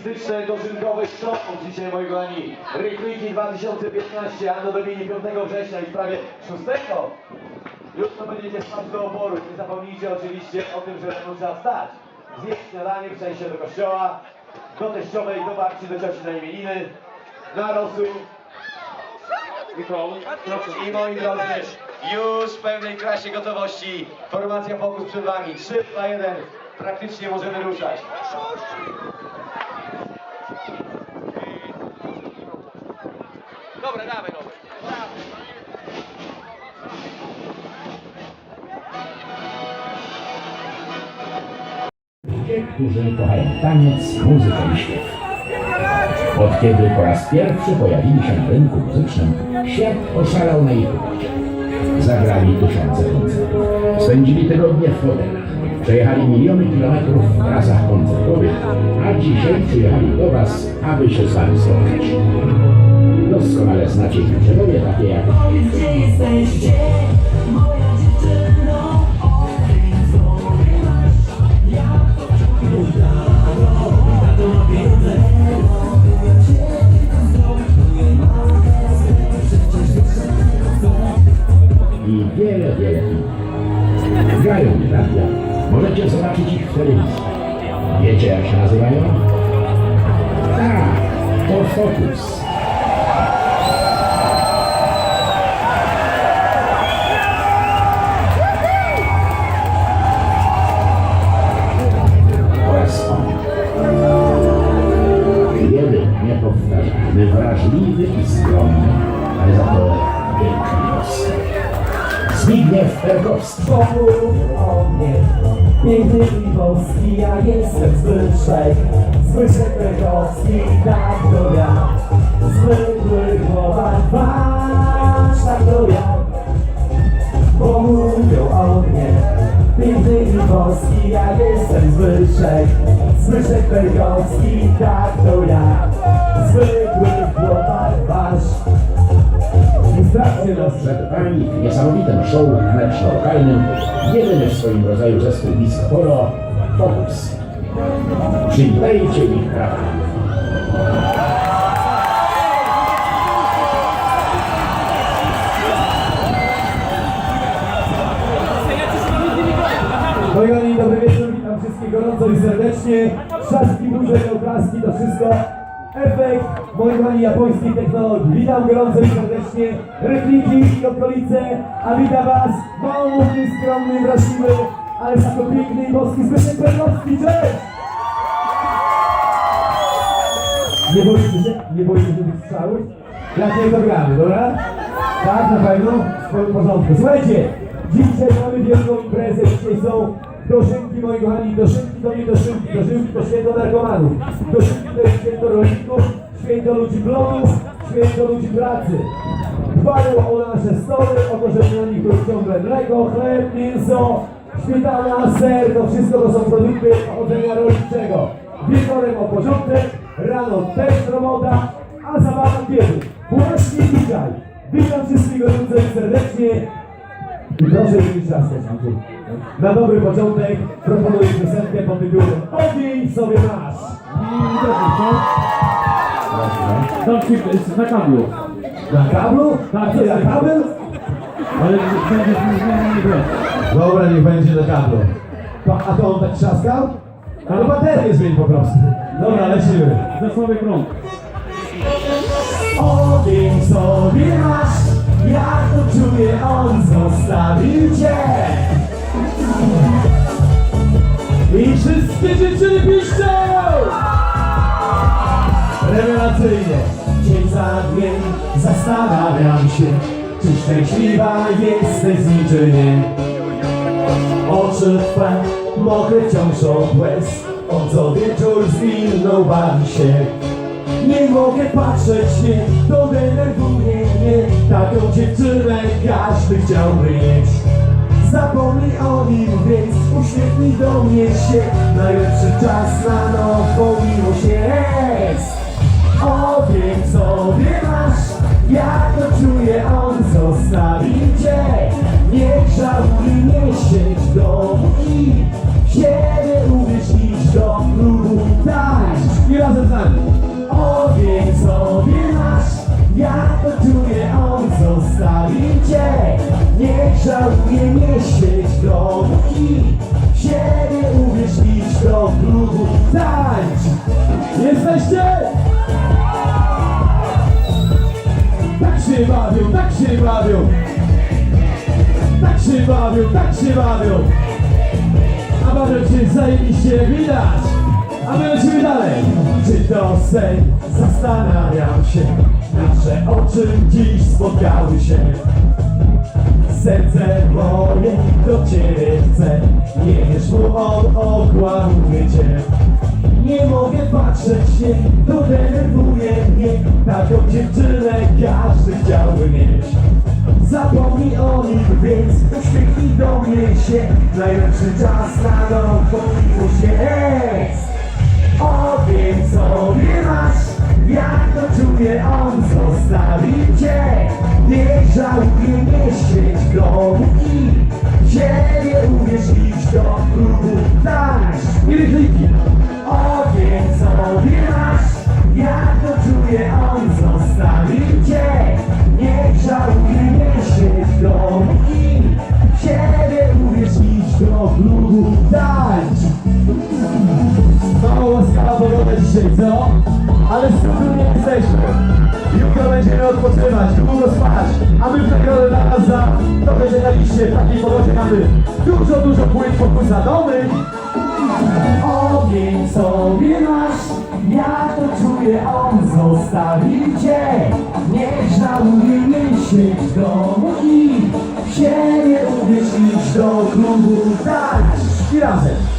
artystyczne dożynkowe show dzisiaj moi kochani. Rykliki 2015, Anno Domini 5 września i w sprawie 6. Jutro będziecie spać do oporu. Nie zapomnijcie oczywiście o tym, że rano trzeba wstać. Zjeść śniadanie, przejść do kościoła, do teściowej, do babci, do cioci na imieniny, na rosół. I moi drodzy, już w pełnej klasie gotowości. Formacja Fokus przed Wami. 3, 2, 1. Praktycznie możemy ruszać. Dobra, dawaj, Robert. Ludzie, którzy kochają taniec, muzykę i śpiew. Od kiedy po raz pierwszy pojawili się na rynku muzycznym, świat oszalał na ich urodzie. Zagrali tysiące koncertów. Spędzili tygodnie w hotelach. Przejechali miliony kilometrów w trasach koncertowych, a dzisiaj przyjechali do Was, aby się z Wami spotkać. Doskonale znacie ich przeboje takie jak Gdzie jesteście, moja dziewczyno? I wiele, wiele. Grają w radia. Możecie zobaczyć ich w telewizji. Wiecie jak się nazywają? Tak, to Focus. Zbigniew Perkowski. Pomów o mnie, piękny i boski, ja jestem Zbyszek. Zbyszek Prekowski, tak to ja. Zwykły chłopak, wasz, tak to ja. Bo o mnie, piękny i boski, ja jestem Zbyszek. Zbyszek Prekowski, tak to ja. Zwykły chłopak, wasz. Przed Wami w niesamowitym show mleczno-lokalnym jedyny w swoim rodzaju zespół disco polo Focus. Przywitajcie ich brawami. Moi kochani, dobry wieczór, witam wszystkich gorąco i serdecznie. Trzaski, burze, oklaski, to wszystko efekt, moi kochani, japońskiej technologii. Witam gorąco i serdecznie, repliki i okolice, a witam was mało skromny, wrażliwy, ale wszystko piękny i boski Zbyszek Perkowski, cześć! Nie boicie się? Nie boicie się tych strzałów? Jak nie zagramy, dobra? Tak, na pewno? W porządku. Słuchajcie, dzisiaj mamy wielką imprezę. Dzisiaj są dożynki, moi kochani. Dożynki to nie dożynki. Dożynki to święto narkomanów. Dożynki to jest święto rolników, święto ludzi blogów, święto ludzi pracy. Dbają o nasze stoły, o to, żeby na nich było ciągle mleko, chleb, mięso, śmietana, ser. To wszystko to są produkty pochodzenia rolniczego. Wieczorem o porządek, rano też robota, a zabawa kiedy? Właśnie dzisiaj. Witam wszystkich gorąco serdecznie. I proszę mi trzaskać Andrzej. Na dobry początek proponuję piosenkę pod tytułem Ogień sobie masz. Tam się jest na kablu, Na kablu? Tak, Co, na kabel? ale będzie zmieniony grać. Dobra, niech będzie na kablu. To, a to on tak trzaskał? To baterię zmień po prostu. Dobra, lecimy. Za słaby krąg. Ogień sobie masz, jak to czuje on zostawił cię. I wszystkie dziewczyny piszczą! Rewelacyjnie. Dzień za dniem zastanawiam się, czy szczęśliwa jesteś z niczy nie. Oczy twe mokre wciąż od łez, on co wieczór z inną bawi się. Nie mogę patrzeć, nie, to denerwuje mnie, taką dziewczynę każdy chciałby mieć. Zapomnij o nim, więc uśmiechnij do mnie się, najlepszy czas na nową miłość jest. Ogień sobie masz, jak to czuje on zostawi cię Nie żałuj, nie siedź w domu i siebie uwierz, idź do klubu tańcz I razem z nami. pan. Ogień sobie masz, ja czuję, on zostawił cię. Nie żałuje, nie siedź w domu i w siebie uwierz, idź do klubu, tańcz. Jesteście? Tak się bawią, tak się bawią. Tak się bawią, tak się bawią. A bawią się zajebiście widać. A my lecimy dalej. Czy to sen? Zastanawiam się, nasze oczy dziś spotkały się. Serce moje do ciebie chce, nie wiesz mu on okłamuje cię. Nie mogę patrzeć się, to denerwuje mnie, taką dziewczynę każdy chciałby mieć. Zapomnij o nich, więc uśmiechnij do mnie się, najlepszy czas na nową miłość jest. Masz, Nie nie siedź w domu i w siebie uwierz, idź do tańcz. I rychliki. Dzisiaj, co? Ale super nie jesteśmy. Jutro będziemy odpoczywać, długo spać, a my w nagrodę dla nas za to, liście w takiej pogodzie mamy dużo, dużo płyt podpłycadowych. Ogień sobie masz, ja to czuję, on zostawił cię. Nie żałuje, nie siedź w domu i w siebie uwierz, do klubu, tańcz. I razem.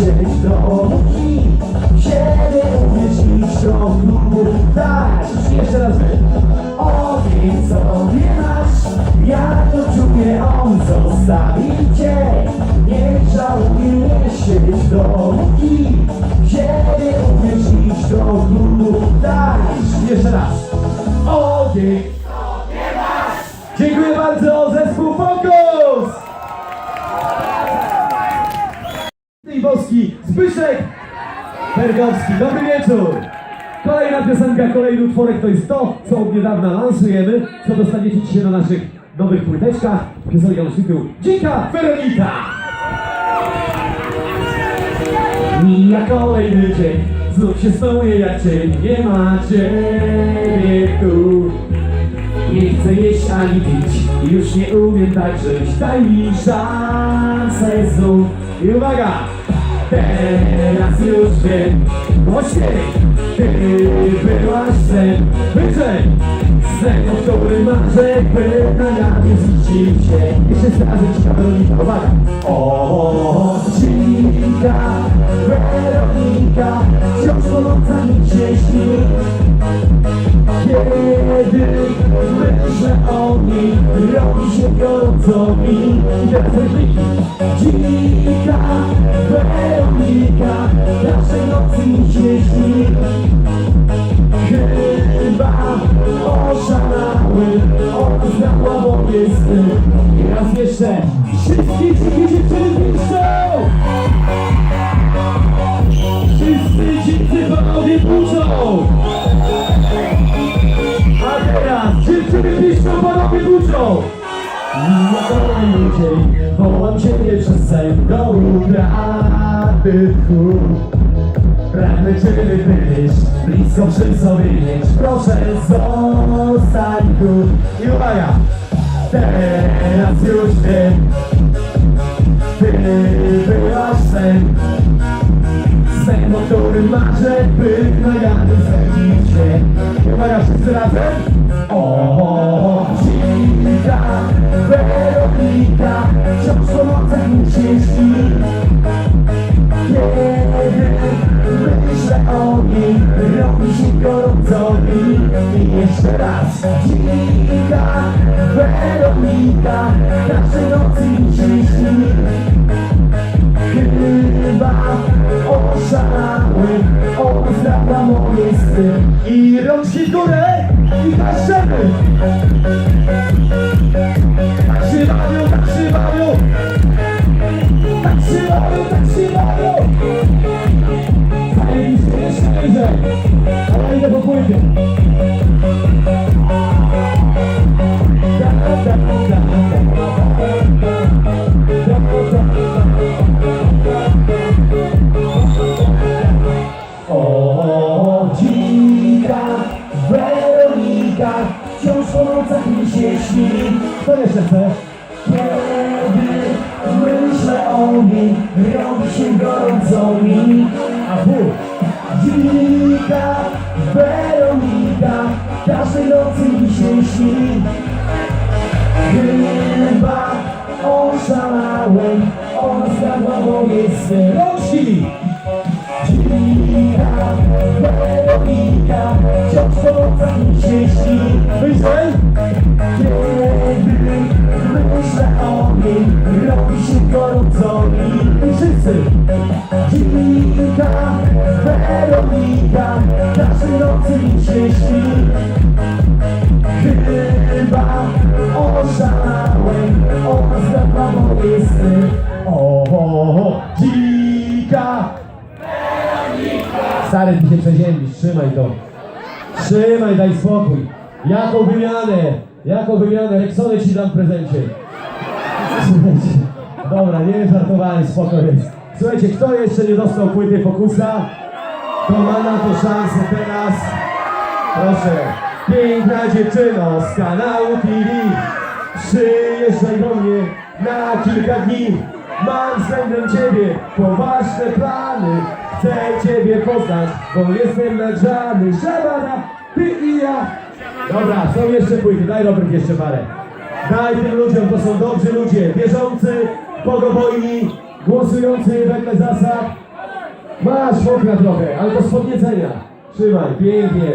Nie siedź w domu i w siebie idź do klubu, tańcz. Jeszcze raz my. Ogień sobie masz, ja to czuję, on zostawił cię. Nie żałuj, nie siedź w domu i w siebie idź do klubu, tańcz. Jeszcze raz. Ogień. Dziękuję bardzo, zespół Focus! I Boski, Zbyszek Pergowski, dobry wieczór! Kolejna piosenka, kolejny utworek to jest to, co od niedawna lansujemy, co dostaniecie dzisiaj na naszych nowych płyteczkach. Piosenka nosi tytuł Dzika Weronika! Mija kolejny dzień, znów się snuje jak cień, nie ma ciebie tu. Nie chcę jeść ani pić, już nie umiem tak żyć, daj mi szansę znów. I uwaga! Teraz już wiem, głośniej, ty byłaś sen, Wyczeń! sen, o którym marzę, by na ramię zniszczyć się. Jeszcze ci Weronika, uwaga! O, dzika Weronika, wciąż płonąca mi się śni. Kiedy myślę o niej, robi się gorąco mi. Teraz tchu. Pragnę Ciebie być, blisko przy sobie mieć, proszę zostań tu. I uwaga! Teraz już wiem, Ty byłaś sen, sen, o którym marzę, by najadł zwiedzić się. I uwaga, wszyscy razem! Weronika, każdej Każdej nocy mi się śni Chyba oszalałem Ona zgadła moje sny Rączki! Dzika, Weronika, wciąż po mi się śni. Wyżej! Kiedy myślę o niej, robi się gorąco mi. Wszyscy! Dzika, Weronika, każdej nocy mi się śni. Ty się przeziębisz, trzymaj to. Trzymaj, daj spokój. Jaką wymianę? Jaką wymianę? Rexonę ci dam w prezencie. Słuchajcie, dobra, nie żartowałem, spoko jest. Słuchajcie, kto jeszcze nie dostał płyty Fokusa, to ma na to szansę teraz. Proszę, piękna dziewczyno z kanału TV, przyjeżdżaj do mnie na kilka dni. Mam względem ciebie poważne plany, chcę ciebie poznać, bo jestem nagrzany. Szabana, ty i ja. Dobra, są jeszcze płyty, daj Robert jeszcze parę. Daj tym ludziom, to są dobrzy ludzie, wierzący, bogobojni, głosujący wedle zasad. Masz mokra trochę, ale to z podniecenia. Trzymaj, pięknie.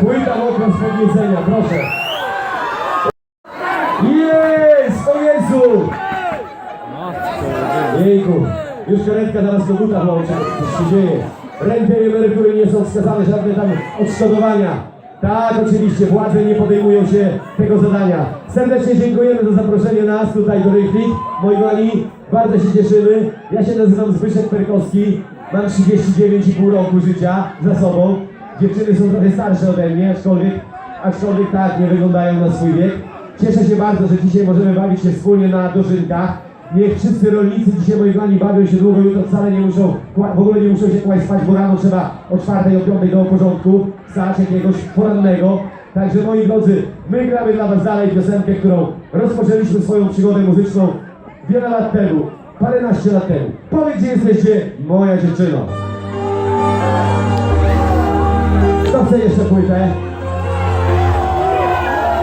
Płyta mokra z podniecenia, proszę. Jest! O Jezu! Jejku, już karetka zaraz do buta włączy, coś się dzieje. Renty i emerytury nie są wskazane, żadne tam odszkodowania. Tak, oczywiście, władze nie podejmują się tego zadania. Serdecznie dziękujemy za zaproszenie nas tutaj do Rychlik. Moi kochani, bardzo się cieszymy. Ja się nazywam Zbyszek Perkowski, mam 39,5 roku życia za sobą. Dziewczyny są trochę starsze ode mnie, aczkolwiek, aczkolwiek tak, nie wyglądają na swój wiek. Cieszę się bardzo, że dzisiaj możemy bawić się wspólnie na dożynkach. Niech wszyscy rolnicy dzisiaj moi kochani bawią się długo, jutro wcale nie muszą, w ogóle nie muszą się kłaść spać, bo rano trzeba o czwartej, o piątej do porządku wstać jakiegoś porannego. Także moi drodzy, my gramy dla was dalej piosenkę, którą rozpoczęliśmy swoją przygodę muzyczną wiele lat temu, paręnaście lat temu. Powiedz gdzie jesteście, moja dziewczyno. Kto chce jeszcze płytę?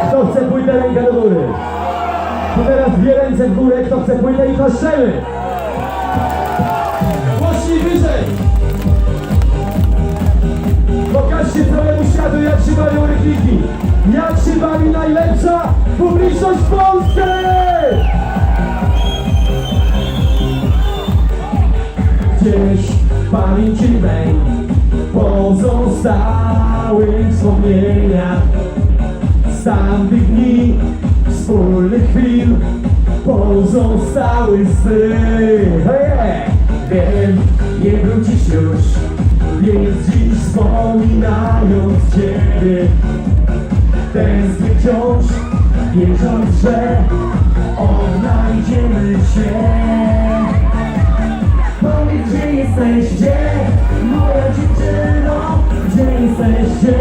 Kto chce płytę, ręka do góry. To teraz dwie ręce w górę, kto chce płytę i koszczemy. Głośniej wyżej. Pokażcie całemu światu, jak się bawią rychliki. Jak się bawi najlepsza publiczność w Polsce. Gdzieś w pamięci mej pozostały wspomnienia z tamtych dni, wspólnych chwil pozostały sny. Hey! Wiem, nie wrócisz już, więc dziś wspominając Ciebie tęsknię wciąż, wierząc, że odnajdziemy się. Powiedz, gdzie jesteście, moja dziewczyno Gdzie jesteście,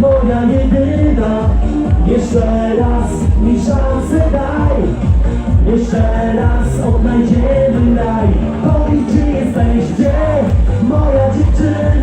moja jedyna Jeszcze raz mi szansę daj. Jeszcze raz odnajdziemy raj. Powiedz, gdzie jesteście, moja dziewczyno